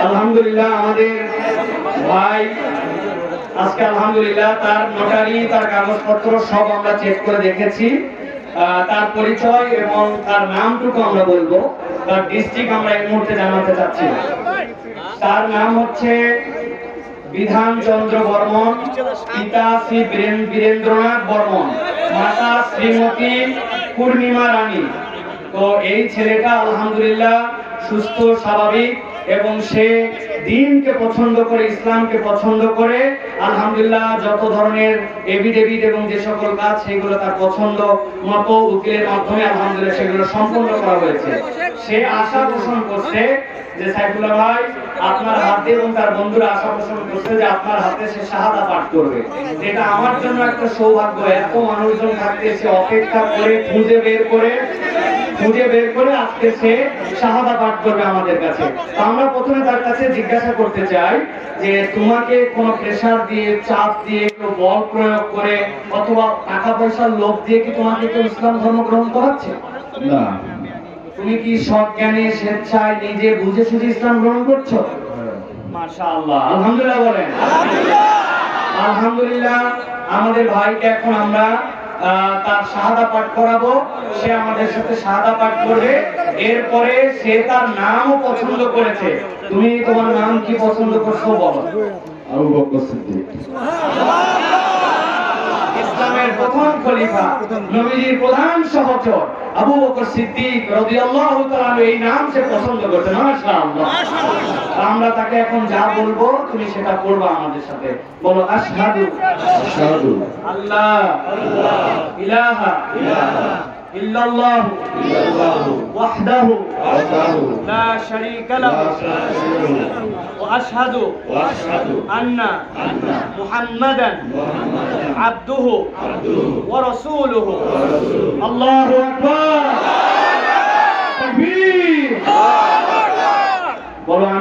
আলহামদুলিল্লাহ, আমাদের ভাই, আজকে আলহামদুলিল্লাহ তার নোটারি তার কাগজপত্র সব আমরা চেক করে দেখেছি। তার পরিচয় এবং তার নামটুকু আমরা বলব। তার ডিস্ট্রিক্ট আমরা এই মুহূর্তে জানাতে চাচ্ছি। তার নাম হচ্ছে বিধান চন্দ্র বর্মন, পিতা শ্রী বীরেন- বীরেন্দ্রনাথ বর্মন, মাতা শ্রীমতী পূর্ণিমা রানী। তো এই ছেলেটা আলহামদুলিল্লাহ সুস্থ, স্বাভাবিক এবং সে দিনকে পছন্দ করে, ইসলামকে পছন্দ করে, আলহামদুলিল্লাহ যত ধরনের এভিডেভিট এবং যে সকল কাজ সেগুলো তার পছন্দ মতো উকিলের মাধ্যমে আলহামদুলিল্লাহ সেগুলো সম্পন্ন করা হয়েছে। সে আশা পোষণ করছে যে সাইফুল্লাহ ভাই, আপনার হাতে এবং তার বন্ধুরা আশা পোষণ করছে যে আপনার হাতে সে শাহাদা পাঠ করবে। এটা আমার জন্য একটা সৌভাগ্য। এত মানুষজন থাকতে সে অপেক্ষা করে খুঁজে বের করে খুঁজে বের করে আজকে সে শাহাদা পাঠ করবে আমাদের কাছে। আমরা প্রথমে তার কাছে জিজ্ঞাসা করতে চাই যে তোমাকে কোনো প্রেসার দিয়ে চাপ দিয়ে কেউ বল প্রয়োগ করে অথবা টাকা পয়সার লোভ দিয়ে কি তোমাকে কেউ ইসলাম ধর্ম গ্রহণ করাচ্ছে? না। তুমি কি সৎ জ্ঞানে স্বেচ্ছায় নিজে বুঝে সুঝে ইসলাম গ্রহণ করছ? মাশাআল্লাহ। আলহামদুলিল্লাহ বলেন। আলহামদুলিল্লাহ আমাদের ভাইকে এখন আমরা তার শাহাদা পাঠ করাবো। সে আমাদের সাথে শাহাদা পাঠ করবে। এরপরে সে তার নামও পছন্দ করেছে। তুমি তোমার নাম কি পছন্দ করছ বলো? আবু বকর সিদ্দিক। ইসলামের প্রথম খলিফা নবীজির প্রধান সহচর আবু বকর সিদ্দিক রাদিয়াল্লাহু তাআলা এই নাম সে পছন্দ করতে মাশাআল্লাহ। আমরা তাকে এখন যা বলব তুমি সেটা করবা আমাদের সাথে। বলো আশহাদু। আশহাদু। আল্লাহ। ইলাহা। ইল্লাল্লাহু إلا الله. وحده. لا شريك له. وأشهد. أن محمدا عبده ورسوله. الله أكبر.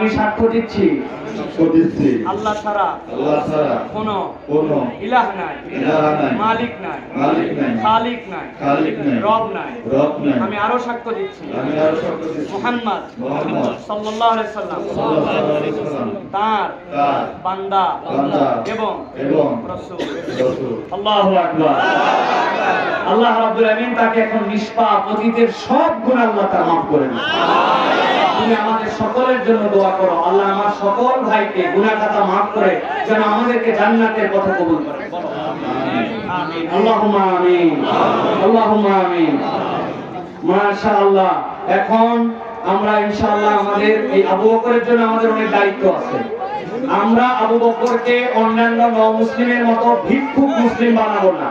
আমি সাক্ষ্য দিচ্ছি। দিচ্ছি। আল্লাহ ছাড়া আল্লাহ ছাড়া কোনো কোনো ইলাহ নাই। ইলাহ নাই, মালিক নাই। মালিক নাই, খালিক নাই। খালিক নাই, রব নাই। রব নাই। আমি আরও সাক্ষ্য দিচ্ছি। আমি আরও সাক্ষ্য দিচ্ছি। মুহাম্মদ মুহাম্মদ সাল্লাল্লাহু আলাইহি সাল্লাম সাল্লাল্লাহু আলাইহি ওয়াসাল্লাম। তার তার বান্দা বান্দা এবং এবং রাসূল। রাসূল। আল্লাহু আকবার। আল্লাহ রাব্বুল আমিন তাকে এখন নিষ্পাপ অতীতের সব গুনাহ আল্লাহ তার মাফ করে দিন তুমি আমাদের সকলের জন্য দোয়া করো। আল্লাহ আমার সকল ভাইকে গুনাহ খাতা মাফ করে যেন আমাদেরকে জান্নাতের পথে কবুল করে। আমিন। আল্লাহুম্মা আমিন। আল্লাহুম্মা আমিন। মাশাআল্লাহ। এখন আমরা ইনশাআল্লাহ আমাদের এই আবু বকরের জন্য আমাদের অনেক দায়িত্ব আছে। আমরা আবু বকরকে অন্যান্য মুসলিমের মতো ভিক্ষুক মুসলিম বানাবো না।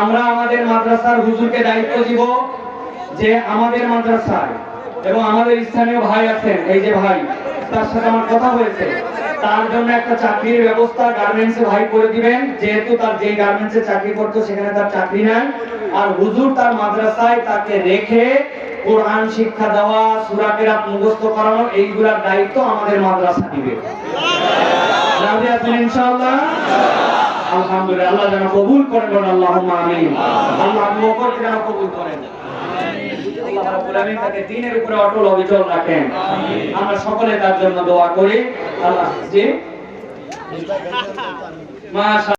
আমরা আমাদের মাদ্রাসার হুজুরকে দায়িত্ব দিব যে আমাদের মাদ্রাসায় এবং আমাদের স্থানীয় ভাই আছেন, এই যে ভাই, তার সাথে আমার কথা হয়েছে। তার জন্য একটা চাকরির ব্যবস্থা গার্মেন্টসে ভাই করে দিবেন, যেহেতু তার যে গার্মেন্টসে চাকরি করতো, সেখানে তার চাকরি নাই। আর হুজুর তার মাদ্রাসায় তাকে রেখে কোরআন শিক্ষা দেওয়া, সূরা কেরাত মুখস্থ করানো এইগুলার দায়িত্ব আমাদের মাদ্রাসা দিবে। ইনশাআল্লাহ? আলহামদুলিল্লাহ, আল্লাহ যেন কবুল করেন আল্লাহুম্মা আমিন। আল্লাহ বকরকে যেন কবুল করেন। আল্লাহ রাব্বুল আলামিন তাকে দ্বীনের উপরে অটল অবিচল রাখেন। আমরা সকলে তার জন্য দোয়া করি। আল্লাহ জি মাশাআল্লাহ।